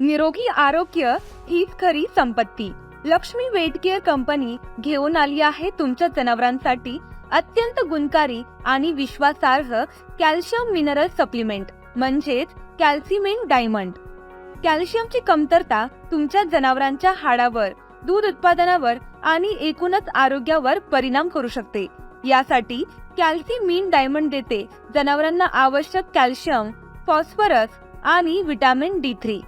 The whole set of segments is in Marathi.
निरोगी आरोग्य हीच खरी संपत्ती. लक्ष्मी वेट केअर कंपनी घेऊन आली आहे तुमच्या जनावरांसाठी अत्यंत गुणकारी आणि विश्वासार्ह कॅल्शियम मिनरल सप्लिमेंट म्हणजेच कॅल्सिमेन डायमंड. कॅल्शियमची कमतरता तुमच्या जनावरांच्या हाडावर दूध उत्पादनावर आणि एकूणच आरोग्यावर परिणाम करू शकते. यासाठी कॅल्सिमीन डायमंड देते जनावरांना आवश्यक कॅल्शियम फॉस्फरस आणि व्हिटॅमिन डी थ्री.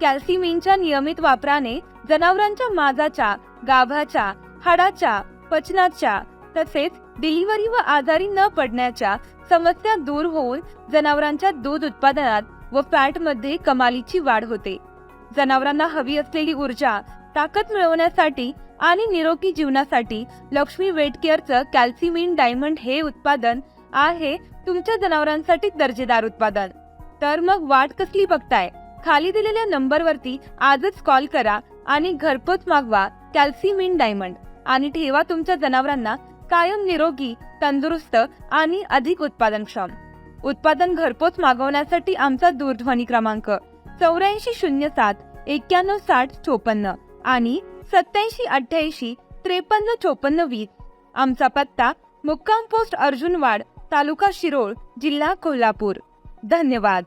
कॅल्सिमिनच्या नियमित वापराने जनावरांच्या माजाच्या गाभाच्या हाडाच्या पचनाच्या तसेच डिलिव्हरी व आजारी न पडण्याच्या समस्या दूर होऊन जनावरांच्या दूध उत्पादनात व फॅटमध्ये कमालीची वाढ होते. जनावरांना हवी असलेली ऊर्जा ताकद मिळवण्यासाठी आणि निरोगी जीवनासाठी लक्ष्मी वेट केअरचं कॅल्सिमिन डायमंड हे उत्पादन आहे तुमच्या जनावरांसाठी दर्जेदार उत्पादन. तर मग वाट कसली बघताय? खाली दिलेल्या नंबरवरती आजच कॉल करा आणि घरपोच मागवा कॅल्सिमिन डायमंड. आणि ठेवा तुमच्या जनावरांना कायम निरोगी तंदुरुस्त आणि अधिक उत्पादनक्षम. उत्पादन घरपोच मागवण्यासाठी आमचा दूरध्वनी क्रमांक चौऱ्याऐंशी शून्य सात एक्क्याण्णव साठ चोपन्न आणि सत्याऐंशी अठ्ठ्याऐंशी त्रेपन्न चोपन्न वीस. आमचा पत्ता मुक्काम पोस्ट अर्जुनवाड तालुका शिरोळ जिल्हा कोल्हापूर. धन्यवाद.